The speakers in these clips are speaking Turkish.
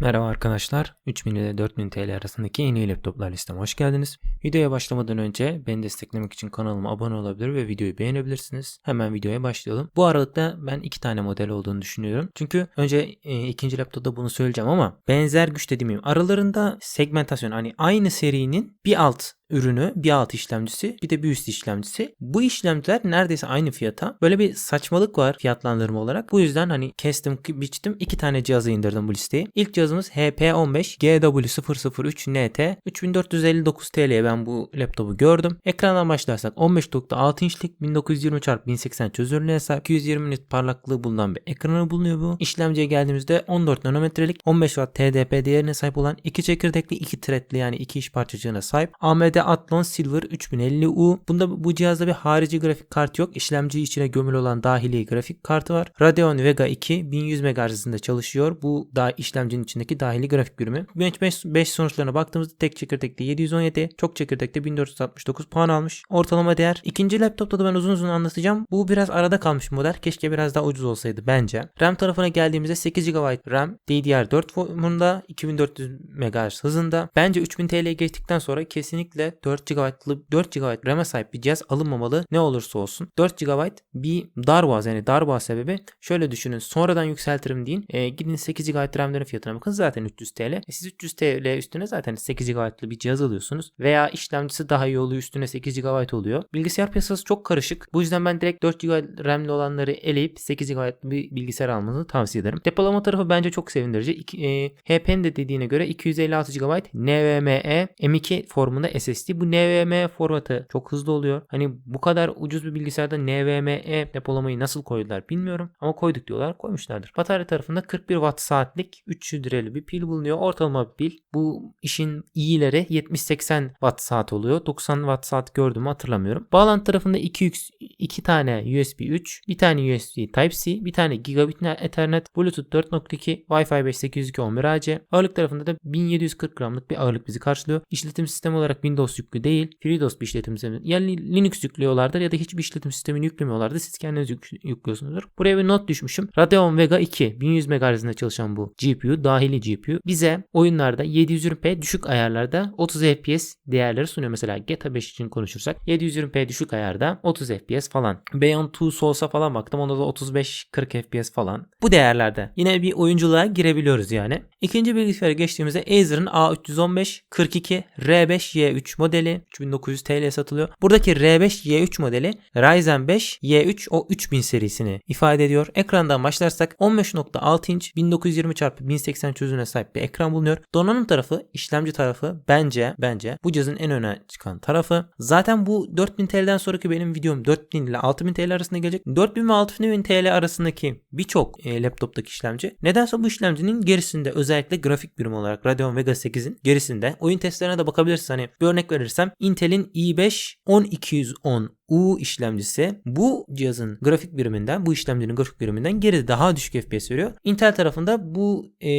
Merhaba arkadaşlar. 3000 ile 4000 TL arasındaki en iyi laptoplar listeme hoş geldiniz. Videoya başlamadan önce beni desteklemek için kanalıma abone olabilir ve videoyu beğenebilirsiniz. Hemen videoya başlayalım. Bu aralıkta ben iki tane model olduğunu düşünüyorum. Çünkü önce e, ikinci laptopta bunu söyleyeceğim ama benzer güç dediğim aralarında segmentasyon hani aynı serinin bir alt ürünü bir alt işlemcisi bir de bir üst işlemcisi. Bu işlemciler neredeyse aynı fiyata. Böyle bir saçmalık var fiyatlandırma olarak. Bu yüzden hani kestim biçtim iki tane cihazı indirdim bu listeyi. İlk cihazımız HP15 GW003NT 3459 TL'ye ben bu laptopu gördüm. Ekrandan başlarsak 15.6 inçlik 1920x1080 çözünürlüğe sahip 220 nit parlaklığı bulunan bir ekranı bulunuyor bu. İşlemciye geldiğimizde 14 nanometrelik 15 Watt TDP değerine sahip olan iki çekirdekli iki threadli yani iki iş parçacığına sahip. AMD Athlon Silver 3050U. Bunda bu cihazda bir harici grafik kartı yok. İşlemci içine gömülü olan dahili grafik kartı var. Radeon Vega 2 1100 MHz hızında çalışıyor. Bu da işlemcinin içindeki dahili grafik birimi. Bench 5 sonuçlarına baktığımızda tek çekirdekte 717, çok çekirdekte 1469 puan almış. Ortalama değer. İkinci laptopta da ben uzun uzun anlatacağım. Bu biraz arada kalmış model. Keşke biraz daha ucuz olsaydı bence. RAM tarafına geldiğimizde 8 GB RAM DDR4 formunda 2400 MHz hızında. Bence 3000 TL geçtikten sonra kesinlikle 4 GB'lı 4 GB RAM'e sahip bir cihaz alınmamalı ne olursa olsun. 4 GB bir darboğaz yani darboğaz sebebi şöyle düşünün sonradan yükseltirim deyin. E, gidin 8 GB RAM'lerin fiyatına bakın zaten 300 TL. E, siz 300 TL üstüne zaten 8 GB'lı bir cihaz alıyorsunuz. Veya işlemcisi daha iyi oluyor üstüne 8 GB oluyor. Bilgisayar piyasası çok karışık. Bu yüzden ben direkt 4 GB RAM'li olanları eleyip 8 GB bir bilgisayar almanızı tavsiye ederim. Depolama tarafı bence çok sevindirici. E, HP'nin de dediğine göre 256 GB NVMe M2 formunda SSD bu NVMe formatı çok hızlı oluyor. Hani bu kadar ucuz bir bilgisayarda NVMe depolamayı nasıl koydular bilmiyorum. Ama koyduk diyorlar koymuşlardır. Batarya tarafında 41 watt saatlik 300 liralı bir pil bulunuyor. Ortalama bir pil. Bu işin iyileri 70-80 watt saat oluyor. 90 watt saat gördüğümü hatırlamıyorum. Bağlantı tarafında 2, 2 tane USB 3, bir tane USB Type-C, bir tane Gigabit Ethernet, Bluetooth 4.2, Wi-Fi 5 802 11AC. Ağırlık tarafında da 1740 gramlık bir ağırlık bizi karşılıyor. İşletim sistemi olarak Windows yüklü değil. FreeDOS bir işletim sistemi. Yani Linux yüklüyorlardır ya da hiçbir işletim sistemini yüklemiyorlardır. Siz kendiniz yük yüklüyorsunuzdur. Buraya bir not düşmüşüm. Radeon Vega 2 1100 MHz'inde çalışan bu GPU, dahili GPU bize oyunlarda 720p düşük ayarlarda 30 FPS değerleri sunuyor. Mesela GTA 5 için konuşursak 720p düşük ayarda 30 FPS falan. Beyond Two Souls'a falan baktım. Onda da 35-40 FPS falan. Bu değerlerde yine bir oyunculuğa girebiliyoruz yani. İkinci bilgisayara geçtiğimizde Acer'ın A315 42 R5Y3 modeli 3900 TL satılıyor. Buradaki R5Y3 modeli Ryzen 5 Y3 o 3000 serisini ifade ediyor. Ekrandan başlarsak 15.6 inç 1920x1080 çözünürlüğüne sahip bir ekran bulunuyor. Donanım tarafı, işlemci tarafı bence bence bu cihazın en öne çıkan tarafı. Zaten bu 4000 TL'den sonraki benim videom 4000 ile 6000 TL arasında gelecek. 4000 ve 6000 TL arasındaki birçok e, laptoptaki işlemci nedense bu işlemcinin gerisinde özellikle grafik birim olarak Radeon Vega 8'in gerisinde oyun testlerine de bakabilirsiniz. Hani bir örnek verirsem Intel'in i5 10210 U işlemcisi bu cihazın grafik biriminden, bu işlemcinin grafik biriminden geri daha düşük FPS veriyor. Intel tarafında bu e,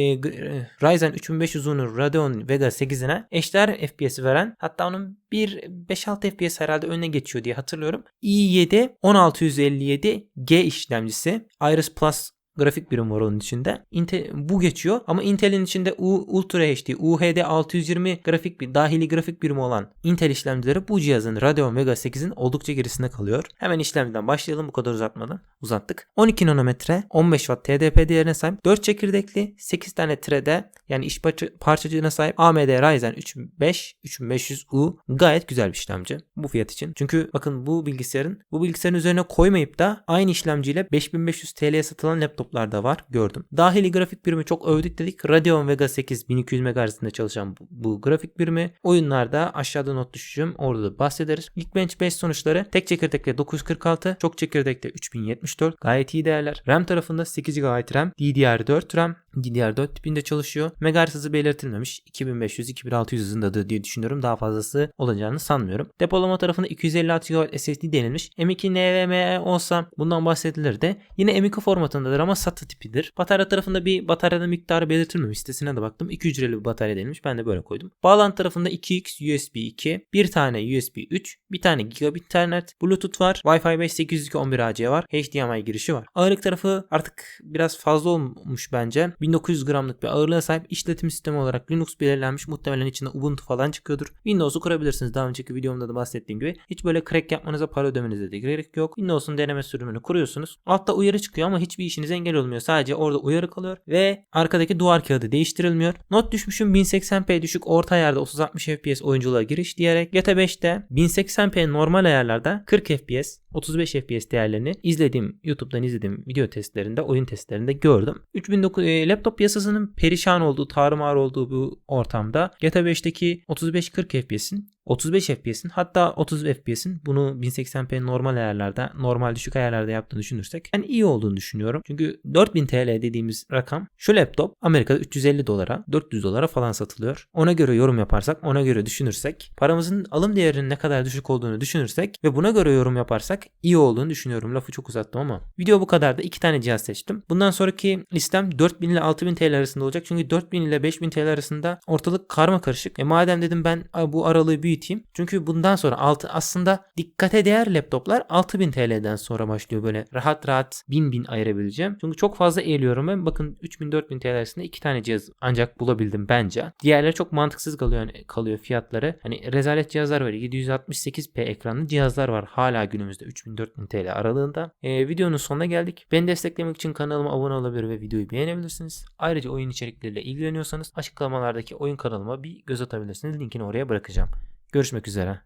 Ryzen 3500'ün Radeon Vega 8'ine eşdeğer FPS veren hatta onun bir 5-6 FPS herhalde önüne geçiyor diye hatırlıyorum. i7 1657G işlemcisi Iris Plus grafik birim var onun içinde. Intel, bu geçiyor ama Intel'in içinde U, Ultra HD, UHD 620 grafik bir dahili grafik birimi olan Intel işlemcileri bu cihazın Radeon Vega 8'in oldukça gerisinde kalıyor. Hemen işlemden başlayalım bu kadar uzatmadan. Uzattık. 12 nanometre 15 Watt TDP değerine sahip 4 çekirdekli 8 tane thread'e yani iş parçacığına sahip AMD Ryzen 35 3500U gayet güzel bir işlemci bu fiyat için. Çünkü bakın bu bilgisayarın bu bilgisayarın üzerine koymayıp da aynı işlemciyle 5500 TL'ye satılan laptop laptoplarda var gördüm. Dahili grafik birimi çok övdük dedik. Radeon Vega 8 1200 MHz'inde çalışan bu, bu grafik birimi. Oyunlarda aşağıda not düşeceğim. Orada da bahsederiz. Geekbench 5 sonuçları tek çekirdekte 946, çok çekirdekte 3074. Gayet iyi değerler. RAM tarafında 8 GB RAM, DDR4 RAM, DDR4 tipinde çalışıyor. Megahertz hızı belirtilmemiş. 2500-2600 hızındadır diye düşünüyorum. Daha fazlası olacağını sanmıyorum. Depolama tarafında 256 GB SSD denilmiş. M2 NVMe olsa bundan bahsedilirdi. Yine M2 formatındadır ama SATA tipidir. Batarya tarafında bir bataryanın miktarı belirtilmemiş. Sitesine de baktım. 2 hücreli bir batarya denilmiş. Ben de böyle koydum. Bağlantı tarafında 2x USB 2, bir tane USB 3, bir tane gigabit Ethernet, Bluetooth var, Wi-Fi 5 802.11ac var, HDMI girişi var. Ağırlık tarafı artık biraz fazla olmuş bence. 1900 gramlık bir ağırlığa sahip işletim sistemi olarak Linux belirlenmiş. Muhtemelen içinde Ubuntu falan çıkıyordur. Windows'u kurabilirsiniz. Daha önceki videomda da bahsettiğim gibi. Hiç böyle crack yapmanıza para ödemenize de gerek yok. Windows'un deneme sürümünü kuruyorsunuz. Altta uyarı çıkıyor ama hiçbir işinize engel olmuyor. Sadece orada uyarı kalıyor ve arkadaki duvar kağıdı değiştirilmiyor. Not düşmüşüm 1080p düşük orta ayarda 30-60 FPS oyunculuğa giriş diyerek GTA 5'te 1080p normal ayarlarda 40 FPS 35 FPS değerlerini izlediğim YouTube'dan izlediğim video testlerinde, oyun testlerinde gördüm. 3009 e, laptop piyasasının perişan olduğu, tarumar olduğu bu ortamda GTA 5'teki 35-40 FPS'in 35 FPS'in hatta 30 FPS'in bunu 1080p normal ayarlarda, normal düşük ayarlarda yaptığını düşünürsek ben iyi olduğunu düşünüyorum. Çünkü 4000 TL dediğimiz rakam şu laptop Amerika'da 350 dolara, 400 dolara falan satılıyor. Ona göre yorum yaparsak, ona göre düşünürsek, paramızın alım değerinin ne kadar düşük olduğunu düşünürsek ve buna göre yorum yaparsak iyi olduğunu düşünüyorum. Lafı çok uzattım ama. Video bu kadar da iki tane cihaz seçtim. Bundan sonraki listem 4000 ile 6000 TL arasında olacak. Çünkü 4000 ile 5000 TL arasında ortalık karma karışık. E madem dedim ben bu aralığı büyüteyim. Çünkü bundan sonra altı aslında dikkate değer laptoplar 6000 TL'den sonra başlıyor böyle rahat rahat 1000 bin ayırabileceğim. Çünkü çok fazla eğiliyorum ben. Bakın 3000-4000 TL arasında iki tane cihaz ancak bulabildim bence. Diğerleri çok mantıksız kalıyor, yani kalıyor fiyatları. Hani rezalet cihazlar var. 768p ekranlı cihazlar var hala günümüzde 3000-4000 TL aralığında. Ee, videonun sonuna geldik. Beni desteklemek için kanalıma abone olabilir ve videoyu beğenebilirsiniz. Ayrıca oyun içerikleriyle ilgileniyorsanız açıklamalardaki oyun kanalıma bir göz atabilirsiniz. Linkini oraya bırakacağım. Görüşmek üzere.